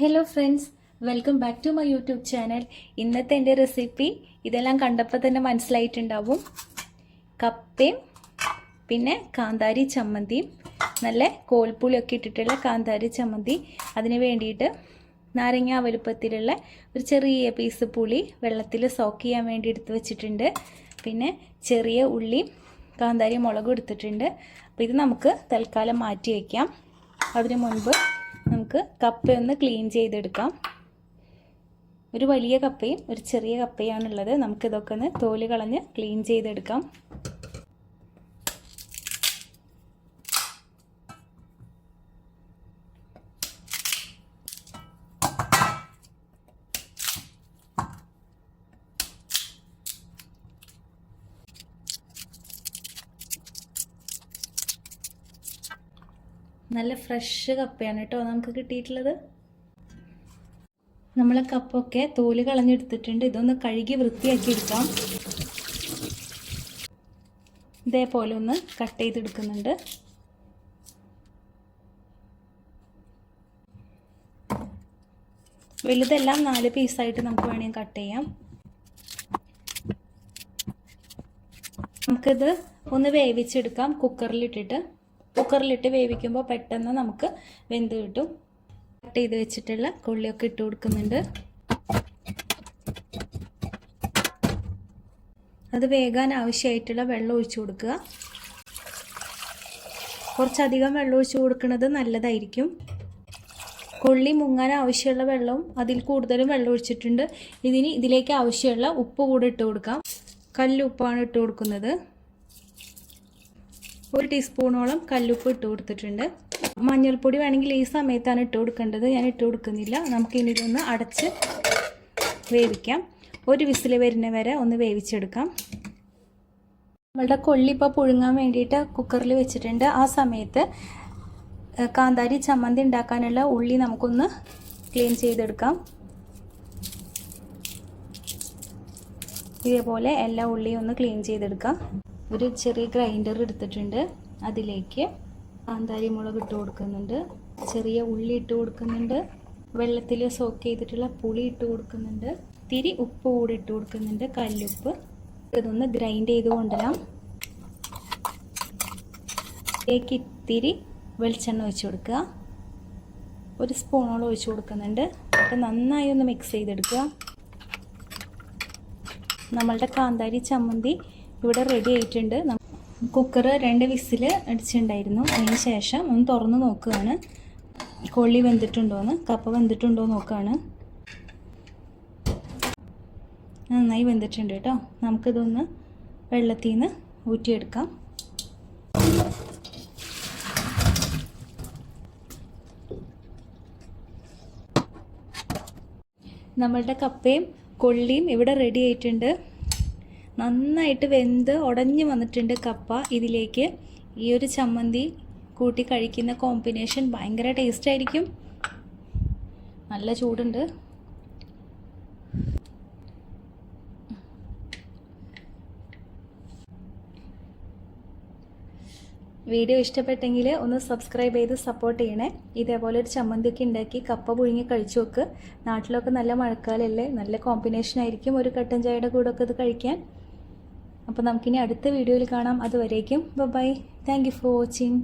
Hello friends welcome back to my YouTube channel ഇന്നത്തെ എന്റെ recipe ഇതെല്ലാം കണ്ടപ്പോൾ തന്നെ മനസ്സിലായിട്ടുണ്ടാവും. കപ്പയും പിന്നെ കാന്താരി ചമ്മന്തിയും നല്ല കോൽപ്പുളിയൊക്കെ ഇട്ടിട്ടുള്ള കാന്താരി ചമ്മന്തി. അതിന് വേണ്ടിയിട്ട് നാരങ്ങ വലുപ്പത്തിലുള്ള ഒരു ചെറിയ പീസ് പുളി വെള്ളത്തിൽ സോക്ക് ചെയ്യാൻ വേണ്ടി എടുത്ത് വെച്ചിട്ടുണ്ട്. പിന്നെ ചെറിയ ഉള്ളി കാന്താരി മുളകും എടുത്തിട്ടുണ്ട്. അപ്പോൾ ഇത് നമുക്ക് തൽക്കാലം മാറ്റി വയ്ക്കാം. അതിന് മുൻപ് നമുക്ക് കപ്പയൊന്ന് ക്ലീൻ ചെയ്തെടുക്കാം. ഒരു വലിയ കപ്പയും ഒരു ചെറിയ കപ്പയാണുള്ളത് നമുക്കിതൊക്കെ ഒന്ന് തോൽ കളഞ്ഞ് ക്ലീൻ ചെയ്തെടുക്കാം. നല്ല ഫ്രഷ് കപ്പയാണ് കേട്ടോ നമുക്ക് കിട്ടിയിട്ടുള്ളത്. നമ്മളെ കപ്പൊക്കെ തോൽ കളഞ്ഞെടുത്തിട്ടുണ്ട്. ഇതൊന്ന് കഴുകി വൃത്തിയാക്കി എടുക്കാം ഇതേപോലെ ഒന്ന് കട്ട് ചെയ്തെടുക്കുന്നുണ്ട്. വലുതെല്ലാം നാല് പീസായിട്ട് നമുക്ക് വേണമെങ്കിൽ കട്ട് ചെയ്യാം. നമുക്കിത് ഒന്ന് വേവിച്ചെടുക്കാം. കുക്കറിലിട്ടിട്ട് കുക്കറിലിട്ട് വേവിക്കുമ്പോൾ പെട്ടെന്ന് നമുക്ക് വെന്ത് കിട്ടും. കട്ട് ചെയ്ത് വെച്ചിട്ടുള്ള കൊള്ളിയൊക്കെ ഇട്ട് കൊടുക്കുന്നുണ്ട്. അത് വേഗാൻ ആവശ്യമായിട്ടുള്ള വെള്ളം ഒഴിച്ചു കൊടുക്കുക. കുറച്ചധികം വെള്ളം ഒഴിച്ചു കൊടുക്കുന്നത് നല്ലതായിരിക്കും. കൊള്ളി മുങ്ങാൻ ആവശ്യമുള്ള വെള്ളവും അതിൽ കൂടുതലും വെള്ളം ഒഴിച്ചിട്ടുണ്ട്. ഇതിന് ഇതിലേക്ക് ആവശ്യമുള്ള ഉപ്പ് കൂടെ ഇട്ട് കൊടുക്കാം. കല്ലുപ്പാണ് ഇട്ട് കൊടുക്കുന്നത്. ഒരു ടീസ്പൂണോളം കല്ലുപ്പ് ഇട്ട് കൊടുത്തിട്ടുണ്ട്. മഞ്ഞൾപ്പൊടി വേണമെങ്കിൽ ഈ സമയത്താണ് ഇട്ട് കൊടുക്കേണ്ടത്. ഞാൻ ഇട്ട് കൊടുക്കുന്നില്ല. നമുക്ക് ഇനി ഇതൊന്ന് അടച്ച് വേവിക്കാം. ഒരു വിസിൽ വരുന്ന വരെ ഒന്ന് വേവിച്ചെടുക്കാം. നമ്മളുടെ കൊള്ളി ഇപ്പോൾ പുഴുങ്ങാൻ വേണ്ടിയിട്ട് കുക്കറിൽ വെച്ചിട്ടുണ്ട്. ആ സമയത്ത് കാന്താരി ചമ്മന്തി ഉണ്ടാക്കാനുള്ള ഉള്ളി നമുക്കൊന്ന് ക്ലീൻ ചെയ്തെടുക്കാം. ഇതേപോലെ എല്ലാ ഉള്ളിയും ഒന്ന് ക്ലീൻ ചെയ്തെടുക്കാം. ഒരു ചെറിയ ഗ്രൈൻഡർ എടുത്തിട്ടുണ്ട്. അതിലേക്ക് കാന്താരി മുളക് ഇട്ട് കൊടുക്കുന്നുണ്ട്. ചെറിയ ഉള്ളി ഇട്ട് കൊടുക്കുന്നുണ്ട്. വെള്ളത്തിൽ സോക്ക് ചെയ്തിട്ടുള്ള പുളി ഇട്ട് കൊടുക്കുന്നുണ്ട്. തിരി ഉപ്പ് കൂടി ഇട്ട് കൊടുക്കുന്നുണ്ട്. കല്ലുപ്പ്. ഇതൊന്ന് ഗ്രൈൻഡ് ചെയ്ത് കൊണ്ടുവരാം ഇതിലേക്ക് ഇത്തിരി വെളിച്ചെണ്ണ ഒഴിച്ച് കൊടുക്കുക. ഒരു സ്പൂണോളം ഒഴിച്ച് കൊടുക്കുന്നുണ്ട്. എന്നിട്ട് നന്നായി ഒന്ന് മിക്സ് ചെയ്തെടുക്കുക. നമ്മളുടെ കാന്താരി ചമ്മന്തി ഇവിടെ റെഡി ആയിട്ടുണ്ട്. കുക്കർ രണ്ട് വിസിൽ അടിച്ചിട്ടുണ്ടായിരുന്നു. അതിന് ശേഷം ഒന്ന് തുറന്ന് നോക്കുകയാണ്. കൊള്ളി വെന്തിട്ടുണ്ടോയെന്ന് കപ്പ വെന്തിട്ടുണ്ടോ നോക്കുകയാണ്. നന്നായി വെന്തിട്ടുണ്ട് കേട്ടോ. നമുക്കിതൊന്ന് വെള്ളത്തിൽ നിന്ന് ഊറ്റിയെടുക്കാം. നമ്മളുടെ കപ്പയും കൊള്ളിയും ഇവിടെ റെഡി ആയിട്ടുണ്ട്. നന്നായിട്ട് വെന്ത് ഉടഞ്ഞു വന്നിട്ടുണ്ട് കപ്പ. ഇതിലേക്ക് ഈ ഒരു ചമ്മന്തി കൂട്ടി കഴിക്കുന്ന കോമ്പിനേഷൻ ഭയങ്കര ടേസ്റ്റ് ആയിരിക്കും. നല്ല ചൂടുണ്ട്. വീഡിയോ ഇഷ്ടപ്പെട്ടെങ്കിൽ ഒന്ന് സബ്സ്ക്രൈബ് ചെയ്ത് സപ്പോർട്ട് ചെയ്യണേ. ഇതേപോലെ ഒരു ചമ്മന്തിയൊക്കെ ഉണ്ടാക്കി കപ്പ പുഴുങ്ങി കഴിച്ചു നോക്ക്. നാട്ടിലൊക്കെ നല്ല മഴക്കാലല്ലേ? നല്ല കോമ്പിനേഷൻ ആയിരിക്കും ഒരു കട്ടൻ ചായയുടെ കൂടെ ഒക്കെ ഇത് കഴിക്കാൻ. അപ്പോൾ നമുക്കിനി അടുത്ത വീഡിയോയിൽ കാണാം. അതുവരേക്കും bye thank you for watching